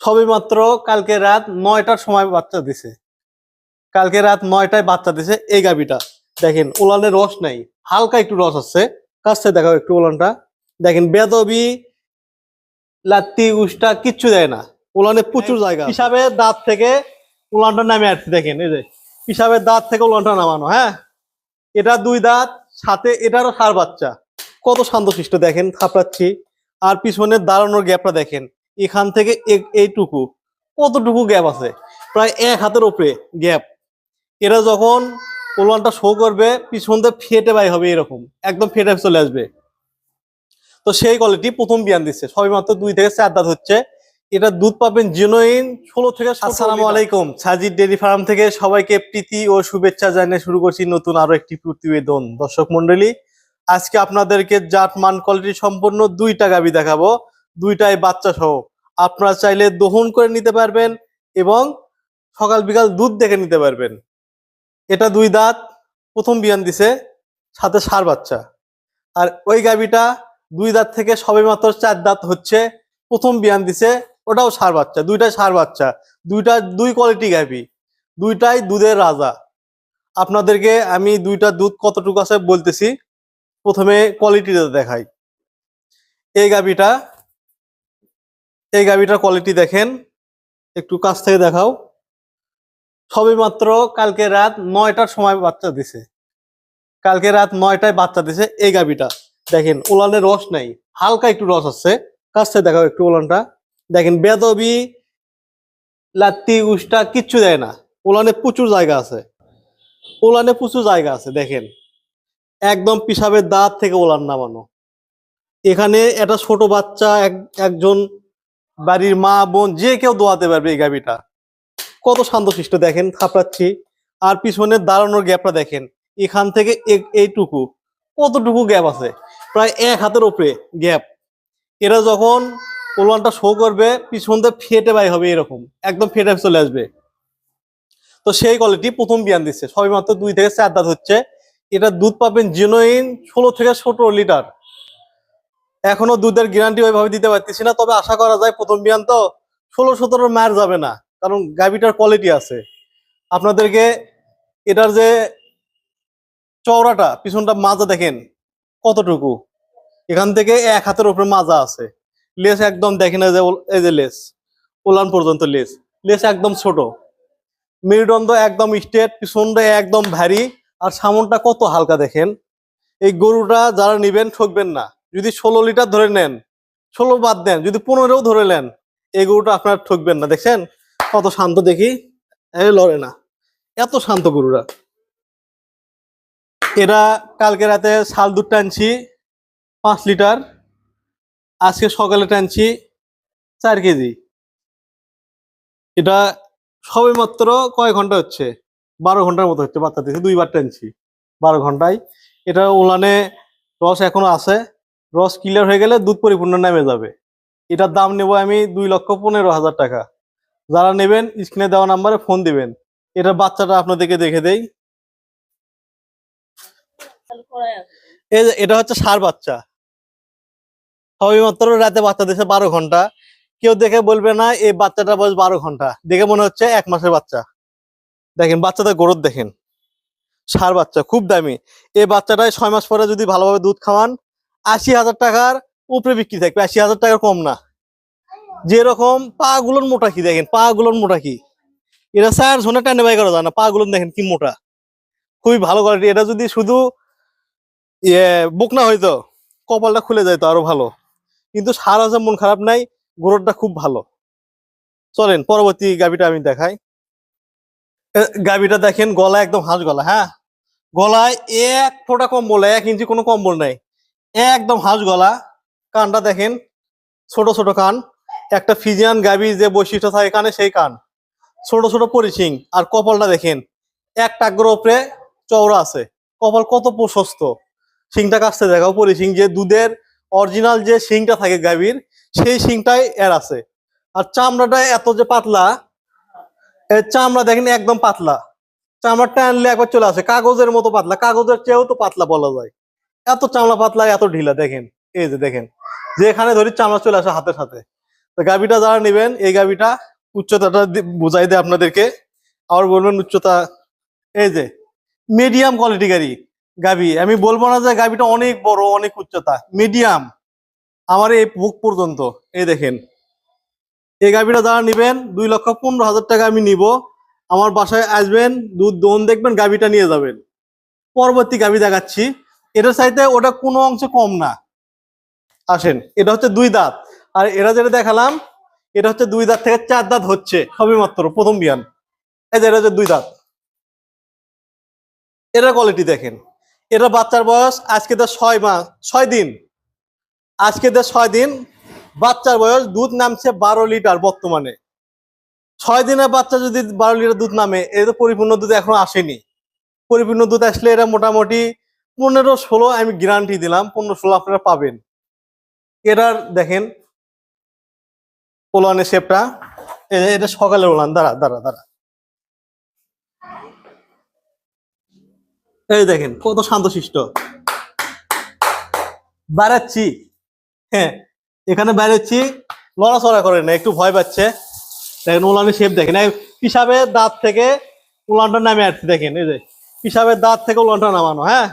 সবে মাত্র কালকে রাত নয়টার সময় বাচ্চা দিছে। কালকে রাত নয়টায় বাচ্চা দিছে এই গাবিটা দেখেন, উলানের রস নাই। হালকা একটু রস আছে। কাছে দেখাও একটু উলানটা। দেখেন, বেদবি, লাত্তি উষ্টা কিচ্ছু দেয় না। উলানে প্রচুর জায়গা হিসাবে দাঁত থেকে উলানটা নামে আসছে, দেখেন, এই যে। হিসাবে দাঁত থেকে উলানটা নামানো হ্যাঁ? এটা দুই দাঁত, সাথে এটারও সার বাচ্চা। কত শান্তশিষ্ট, দেখেন, থাপড়াচ্ছি। আর পিছনের দাঁড়ানোর গ্যাপটা দেখেন। এখান থেকে এইটুকু। কতটুকু গ্যাপ আছে? প্রায় এক হাতের উপরে গ্যাপ এরা যখন উলানটা শো করবে, পিছন দিয়ে ফেটে বাই হবে এরকম। একদম ফেটে চলে আসবে। তো সেই কোয়ালিটি প্রথম বিয়ান দিচ্ছে। সবে মাত্র দুই থেকে চার দাঁত হচ্ছে। এটা দুধ পাবেন জেনুইন ষোলো থেকে আসসালামু আলাইকুম। সাজিদ ডেরি ফার্ম থেকে সবাইকে প্রীতি ও শুভেচ্ছা জানিয়ে শুরু করছি নতুন আরও একটি প্রতিবেদন। দর্শক মন্ডলী আজকে আপনাদেরকে জাত মান কোয়ালিটি সম্পন্ন দুইটা গাবি দেখাবো। দুইটাই বাচ্চা সহ। আপনারা চাইলে দহন করে নিতে পারবেন এবং সকাল বিকাল দুধ দেখে নিতে পারবেন। এটা দুই দাঁত, প্রথম বিয়ান দিছে, সাথে সার বাচ্চা। আর ওই গাবিটা দুই দাঁত থেকে সবে মাত্র চার দাঁত হচ্ছে, প্রথম বিয়ান দিছে, ওটাও সার বাচ্চা, দুইটাই সার বাচ্চা, দুইটা, দুই কোয়ালিটি গাভি, দুইটাই দুধের রাজা। আপনাদেরকে আমি দুইটা দুধ কতটুকু আছে বলতেছি, প্রথমে কোয়ালিটিটা দেখাই। এই গাভিটা এই গাভিটার কোয়ালিটি দেখেন। একটু কাছ থেকে দেখাও। সবে মাত্র কালকে রাত নয়টার সময় বাচ্চা দিছে। কালকে রাত নয়টায় বাচ্চা দিছে এই গাবিটা দেখেন, উলানের রস নাই। হালকা একটু রস আছে। কাছ থেকে দেখাও একটু ওলানটা দেখেন, বেদবি, লাত্তি উষ্টা কিচ্ছু দেয় না। ওলানে প্রচুর জায়গা আছে। ওলানে প্রচুর জায়গা আছে, দেখেন। একদম পিসাবের দাঁত থেকে ওলান নামানো। এখানে একটা ছোট বাচ্চা, এক- একজন বাড়ির মা, বোন, যে কেউ দোয়াতে পারবে এই গাভিটা। কত শান্তশিষ্ট দেখেন, থাপড়াচ্ছি। আর পিছনের দাঁড়ানোর গ্যাপটা দেখেন, এখান থেকে এইটুকু। কতটুকু গ্যাপ আছে? প্রায় এক হাতের উপরে গ্যাপ। এরা যখন উলানটা শো করবে, পিছন দিয়ে ফেটে বাই হবে এরকম। একদম ফেটে চলে আসবে। তো সেই কোয়ালিটি প্রথম বিয়ান দিচ্ছে। সবে মাত্র দুই থেকে চার দাঁত হচ্ছে। এটা দুধ পাবেন জেনুইন ষোলো থেকে সতেরো লিটার এখনও দুধের গ্যারান্টি ওইভাবে দিতে পারতেছি না, তবে আশা করা যায় প্রথম বিয়ান তো ষোলো সতেরো মায়ের যাবে না, কারণ গাভিটার কোয়ালিটি আছে। আপনাদেরকে এটার যে চওড়াটা, পিছনটা মাজা দেখেন কতটুকু। এখান থেকে এক হাতের উপরে মাজা আছে। লেস একদম দেখেন এই যে এই যে লেস, ওলান পর্যন্ত লেস। লেস একদম ছোট। মেরুদণ্ড একদম স্টেট পিছনটা একদম ভারী, আর সামনটা কত হালকা দেখেন। এই গরুটা যারা নিবেন ঠকবেন না। যদি ষোলো লিটার ধরে নেন, ষোলো বাদ দেন, যদি পনেরোও ধরে নেন, এই গরুটা আপনার ঠকবেন না। দেখছেন? কত শান্ত দেখি। লড়ে না। এত শান্ত গরুরা। এরা কালকে রাতে শাল দুধ টানছি পাঁচ লিটার। আজকে সকালে টানছি চার কেজি। এটা সবে মাত্র কয় ঘণ্টা হচ্ছে? বারো ঘণ্টার মতো হচ্ছে বাচ্চা দিয়েছে দুইবার টানছি বারো ঘন্টায়। এটা ওলানে রস এখনও আছে। রস ক্লিয়ার হয়ে গেলে দুধ পরিপূর্ণ নেমে যাবে। এটার দাম নেব আমি দুই লক্ষ পনেরো হাজার টাকা। যারা নেবেন স্ক্রিনে দেওয়া নাম্বারে ফোন দিবেন। এটার বাচ্চাটা আপনাদেরকে দেখে দেই। এটা হচ্ছে সার বাচ্চা। সবই মাত্র রাতে বাচ্চা দিয়েছে বারো ঘণ্টা। কেউ দেখে বলবে না, এই বাচ্চাটা বয়স বারো ঘণ্টা। দেখে মনে হচ্ছে এক মাসের বাচ্চা। দেখেন বাচ্চাটা গরুর দেখেন। সার বাচ্চা, খুব দামি। এই বাচ্চাটায় ছয় মাস পরে যদি ভালোভাবে দুধ খাওয়ান আশি হাজার টাকার উপরে বিক্রি থাকবে, আশি হাজার টাকার কম না। যেরকম পা গুলোর মোটা কি দেখেন পা গুলোর মোটা কি? এটা স্যার শোনে টানে বাই করা যায় না পা গুলো দেখেন কি মোটা। খুবই ভালো কোয়ালিটি এটা যদি শুধু ইয়ে বুক না হইতো, কপালটা খুলে যেত আরও ভালো। কিন্তু সার আছে, মন খারাপ নাই গোররটা খুব ভালো। চলেন, পরবর্তী গাবিটা আমি দেখাই। গাবিটা দেখেন গলা একদম হাঁস গলা হ্যাঁ? গলায় এক ফোঁটা কম্বল, এক ইঞ্চি কোনো কম্বল নাই। একদম হাঁস গলা। কানটা দেখেন, ছোট ছোট কান। একটা ফিজিয়ান গাবি যে বৈশিষ্ট্য থাকে কানে, সেই কান। ছোট ছোট পরিশিং আর কপালটা দেখেন এক টাগ্র উপরে চওড়া আছে। কপাল কত প্রশস্ত। শিংটা কাছতে দেখাও পরিশিং যে দুধের অরিজিনাল যে শিংটা থাকে গাভীর, সেই শিংটাই এর আছে। আর চামড়াটা এত যে পাতলা, এর চামড়া দেখেন একদম পাতলা। চামড়া টানলে একবার চলে আসে। কাগজের মতো পাতলা। কাগজের চেয়েও তো পাতলা বলা যায়। এত চামড়া পাতলা, এত ঢিলা, দেখেন, এই যে দেখেন, যেখানে ধরি চামড়া চলে আসে হাতের সাথে। তো গাবিটা যারা নেবেন, এই গাবিটা উচ্চতাটা বোঝাই দেয় আপনাদেরকে। আবার বলবেন উচ্চতা, এই যে মিডিয়াম কোয়ালিটি গাড়ি গাবি আমি বলব না যে গাবিটা অনেক বড়, অনেক উচ্চতা মিডিয়াম আমার এই বুক পর্যন্ত, এই দেখেন। এই গাবিটা যারা নেবেন, দুই লক্ষ পনেরো হাজার টাকা আমি নিব। আমার বাসায় আসবেন, দুধ দোন দেখবেন গাবিটা নিয়ে যাবেন। পরবর্তী গাবি দেখাচ্ছি। এটার চাইতে ওটা কোনো অংশে কম না। আসেন, এটা হচ্ছে দুই দাঁত। আর এরা যেটা দেখালাম, এটা হচ্ছে দুই দাঁত থেকে চার দাঁত হচ্ছে, সবই মাত্র, প্রথম বিয়ান। এই যে এটা হচ্ছে দুই দাঁত। এটার কোয়ালিটি দেখেন। এটা বাচ্চার বয়স আজকে তো ছয় মাস, ছয় দিন। আজকে তো ছয় দিন, বাচ্চার বয়স দুধ নামছে বারো লিটার বর্তমানে। ছয় দিনের বাচ্চা যদি বারো লিটার দুধ নামে এটা পরিপূর্ণ দুধ এখনও আসেনি। পরিপূর্ণ দুধ আসলে এটা মোটামুটি পনেরো ষোলো আমি গ্যারান্টি দিলাম, পনেরো ষোলো আপনারা পাবেন। এটার দেখেন পোলানের শেপটা এটা সকালে ওলান, দাঁড়া দাঁড়া দাঁড়া। এই দেখেন, কত শান্তশিষ্ট। বেড়াচ্ছি হ্যাঁ এখানে বেড়াচ্ছি লড়াচড়া করে না, একটু ভয় পাচ্ছে। দেখেন উলানের শেপ দেখেন পিসাবের দাঁত থেকে উলানটা নামে আসছে, দেখেন, এই যে, পিসাবের দাঁত থেকে উলানটা নামানো হ্যাঁ।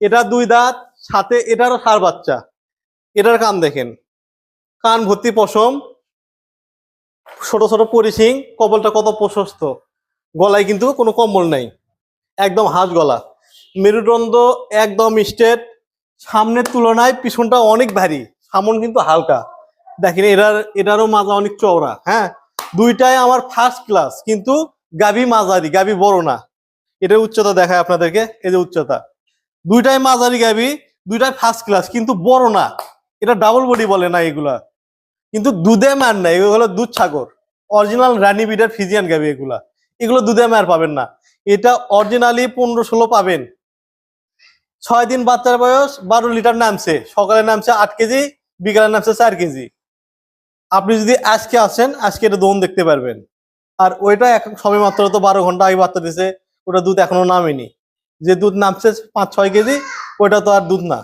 এটা দুই দাঁত, সাথে এটারও সার বাচ্চা। এটার কান দেখেন। কান ভর্তি পশম, ছোট ছোট পরিসিং কপালটা কত প্রশস্ত। গলায় কিন্তু কোনো কম্বল নাই। একদম হাঁস গলা। মেরুদণ্ড একদম স্ট্রেট সামনের তুলনায় পিছনটা অনেক ভারী, সামন কিন্তু হালকা। দেখেন এটার এটারও মাজা অনেক চওড়া হ্যাঁ? দুইটাই আমার ফার্স্ট ক্লাস কিন্তু গাবি মাঝারি গাবি বড় না। এটার উচ্চতা দেখায় আপনাদেরকে যে উচ্চতা। দুইটাই মাঝারি গাবি, দুইটাই ফার্স্ট ক্লাস কিন্তু বড় না। এটা ডাবল বডি বলে না এগুলা। কিন্তু দুধে মার না, এগুলো হলো দুধ সাগর। অরিজিনাল রানী বিডার ফিজিয়ান গাবি এগুলা। এগুলো দুধে মার পাবেন না। এটা অরিজিনালি পনেরো ষোলো পাবেন। ছয় দিন বাচ্চার বয়স, বারো লিটার নামছে। সকালে নামছে আট কেজি, বিকালে নামছে চার কেজি। আপনি যদি আজকে আসেন, আজকে এটা দোন দেখতে পারবেন। আর ওইটা এখন সবে মাত্র তো বারো ঘণ্টা আগে বাচ্চা দিছে, ওটা দুধ এখনও নামেনি। যে দুধ নামছে পাঁচ, ছয় কেজি, ওটা তো আর দুধ না।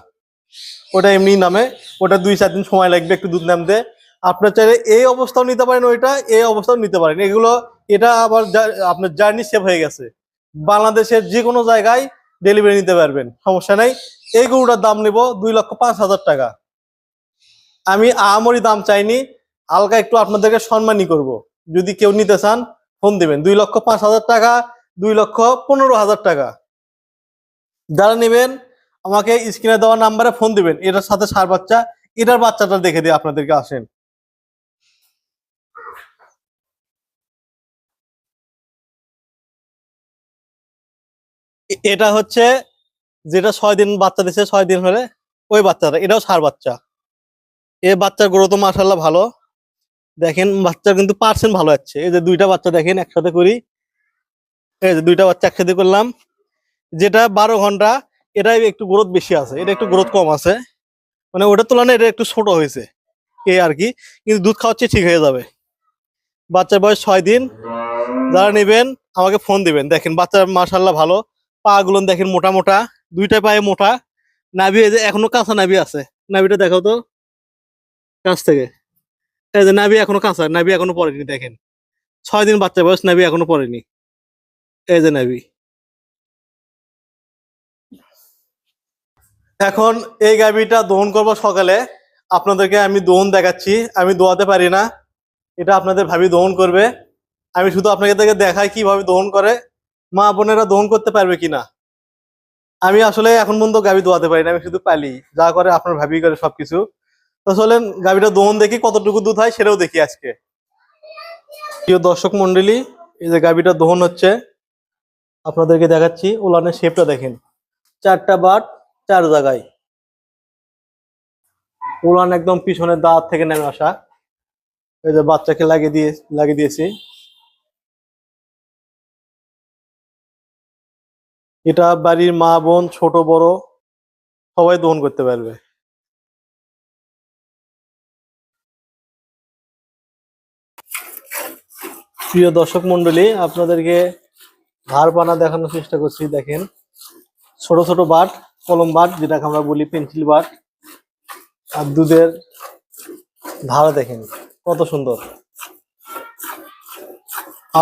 ওটা এমনি নামে। ওটা দুই, চার দিন সময় লাগবে একটু দুধ নামতে। আপনার চাইলে এই অবস্থাও নিতে পারেন, ওইটা এই অবস্থাও নিতে পারেন। এগুলো, এটা আবার আপনার জার্নি সেভ হয়ে গেছে। বাংলাদেশের যে কোনো জায়গায় ডেলিভারি নিতে পারবেন, সমস্যা নেই। এই গরুটার দাম নেব দুই লক্ষ পাঁচ হাজার টাকা। আমি আহামরি দাম চাইনি, হালকা একটু আপনাদেরকে সম্মানই করব। যদি কেউ নিতে চান, ফোন দিবেন, দুই লক্ষ পাঁচ হাজার টাকা, দুই লক্ষ পনেরো হাজার টাকা। যারা নেবেন, আমাকে স্ক্রিনে দেওয়া নাম্বারে ফোন দিবেন। এটার সাথে সার বাচ্চা, এটার বাচ্চাটা দেখে দিয়ে আপনাদেরকে আসেন। এটা হচ্ছে যেটা ছয় দিন বাচ্চা দিছে, ছয় দিন হলে ওই বাচ্চাটা, এটাও সার বাচ্চা। এ বাচ্চার গ্রোথ মাসাল্লাহ ভালো। দেখেন বাচ্চার কিন্তু পার্সেন্ট ভালো যাচ্ছে এই যে দুইটা বাচ্চা দেখেন, একসাথে করি। এই যে দুইটা বাচ্চা একসাথে করলাম। যেটা বারো ঘণ্টা এটা একটু গ্রোথ বেশি আছে, এটা একটু গ্রোথ কম আছে। মানে ওটার তুলনায় এটা একটু ছোট হয়েছে, এই আর কি। কিন্তু দুধ খাওয়াচ্ছে ঠিক হয়ে যাবে। বাচ্চার বয়স ছয় দিন, যারা নেবেন, আমাকে ফোন দিবেন। দেখেন, বাচ্চার মাসাল্লাহ ভালো। পা গুলো দেখেন মোটা মোটা, দুইটা পায়ে মোটা। নাভি এই যে এখনও কাঁচা নাভি আছে। নাভিটা দেখাও তো। কাছ থেকে। এই যে নাভি এখনও কাঁচা, নাভি এখনও পড়েনি, দেখেন। ছয় দিন বাচ্চা বয়স, নাভি এখনও পড়েনি। এই যে নাভি। এখন এই গাভিটা দহন করব সকালে। আপনাদেরকে আমি দহন দেখাচ্ছি, আমি দোয়াতে পারি না। এটা আপনাদের ভাবি দহন করবে। আমি শুধু আপনাকে থেকে দেখাই কীভাবে দহন করে, মা বোনেরা দহন করতে পারবে কিনা। আমি আসলে এখন পর্যন্ত গাভি দোয়াতে পারি না, আমি শুধু পালি। যা করে আপনার ভাবি করে সবকিছু। তো চলেন, গাভিটা দহন দেখি কতটুকু দুধ হয়, সেটাও দেখি আজকে। প্রিয় দর্শক মন্ডলী এই যে গাভিটা দহন হচ্ছে, আপনাদেরকে দেখাচ্ছি ওলানের শেপটা দেখেন। চারটা বাট চার জায়গায়। উলান একদম পিছনের দাঁত থেকে নেমে আসা। এই যে বাচ্চাকে লাগিয়ে দিয়ে, লাগিয়ে দিয়েছি। এটা বাড়ির মা, বোন, ছোট, বড়, সবাই দহন করতে পারবে। প্রিয় দর্শক মন্ডলী আপনাদেরকে ধার পানা দেখানোর চেষ্টা করছি, দেখেন। ছোট ছোট বাট। কলম বাট, যেটাকে আমরা বলি পেন্সিল বাট। আর দুধের ধারা দেখেন, কত সুন্দর।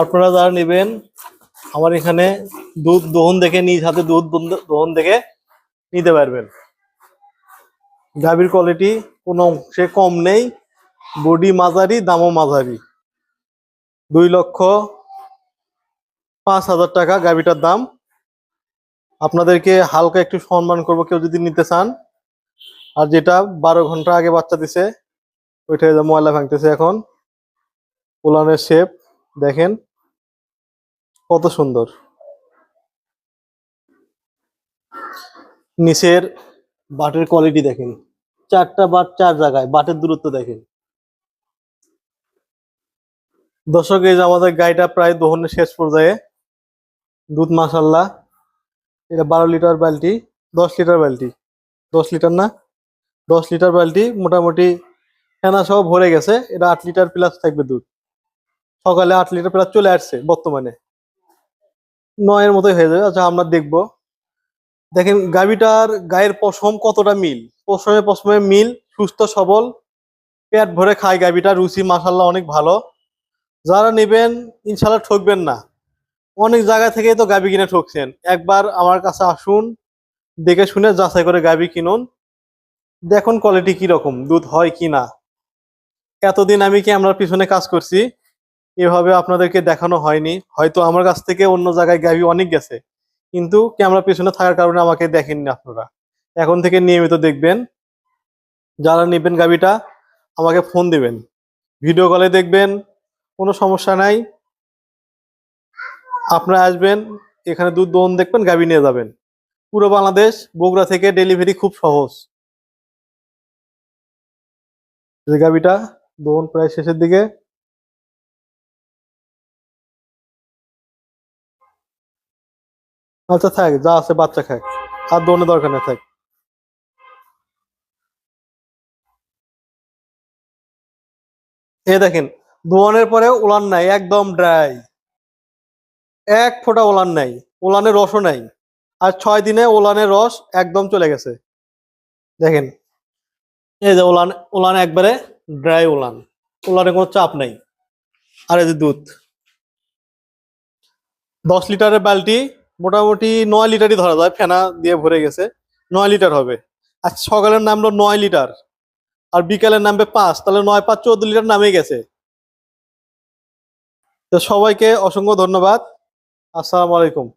আপনারা যারা নেবেন, আমার এখানে দুধ দহন দেখে, নিজ হাতে দুধ দহন দেখে নিতে পারবেন। গাভীর কোয়ালিটি কোনো অংশে কম নেই বডি মাঝারি, দামও মাঝারি। দুই লক্ষ পাঁচ হাজার টাকা গাভীটার দাম। আপনাদেরকে হালকা একটু সম্মান করব, কেউ যদি নিতে চান। আর যেটা বারো ঘণ্টা আগে বাচ্চা দিছে ওইটা ময়লা ভাঙতেছে এখন। উলানের শেপ দেখেন। কত সুন্দর। নিচের বাটের কোয়ালিটি দেখেন। চারটা বাট চার জায়গায়, বাটের দূরত্ব দেখেন। দর্শক, এই যে আমাদের গাড়িটা প্রায় দোহনের শেষ পর্যায়ে। দুধ মাসাল্লাহ এটা বারো লিটার বালতি, দশ লিটার বালতি। দশ লিটার না? দশ লিটার বালতি মোটামুটি ফেনা সহ ভরে গেছে। এটা আট লিটার প্লাস থাকবে দুধ। সকালে আট লিটার প্লাস চলে আসছে বর্তমানে। নয়ের মতোই হয়ে যাবে। আচ্ছা আমরা দেখব। দেখেন, গাভীটার গায়ের পশম কতটা মিল? পশমে পশমে মিল, সুস্থ, সবল। পেট ভরে খায় গাভীটা। রুচি মাসাল্লাহ অনেক ভালো। যারা নেবেন, ইনশাল্লাহ ঠকবেন না। অনেক জায়গা থেকেই তো গাবি কিনে ঠকছেন। একবার আমার কাছে আসুন, দেখে শুনে যাচাই করে গাবি কিনুন। দেখুন কোয়ালিটি কি রকম, দুধ হয় কি না। এতদিন আমি কি পিছনে কাজ করছি? এভাবে আপনাদেরকে দেখানো হয়নি। হয়তো আমার কাছ থেকে অন্য জায়গায় গাভী অনেক গেছে। কিন্তু ক্যামেরা পিছনে থাকার কারণে আমাকে দেখেননি আপনারা। এখন থেকে নিয়মিত দেখবেন। যারা নেবেন গাভীটা আমাকে ফোন দিবেন। ভিডিও কলে দেখবেন, কোনো সমস্যা নাই। আপনারা আসবেন, এখানে দুধ দোহন দেখবেন, গাভী নিয়ে যাবেন। পুরো বাংলাদেশ, বগুড়া থেকে ডেলিভারি খুব সহজ। যে গাভীটা দোহন প্রায় শেষের দিকে। আচ্ছা থাক, যা আছে বাচ্চা খাক। আর দোহনের দরকার নেই, থাক। এ দেখেন দোয়ানের পরে উলান নাই, একদম ড্রাই এক ফোঁটা ওলান নাই, ওলানের রসও নাই। আর ছয় দিনে ওলানের রস একদম চলে গেছে। দেখেন, এই যে ওলান ওলান একবারে ড্রাই ওলান। ওলানে কোনো চাপ নাই। আর এই যে দুধ, দশ লিটারের বালতি মোটামুটি নয় লিটারই ধরা যায়, ফেনা দিয়ে ভরে গেছে, নয় লিটার হবে। আর সকালের নামলো নয় লিটার, আর বিকালের নামবে পাঁচ, তাহলে নয় পাঁচ চোদ্দ লিটার নামে গেছে। তো সবাইকে অসংখ্য ধন্যবাদ। আসসালামু আলাইকুম।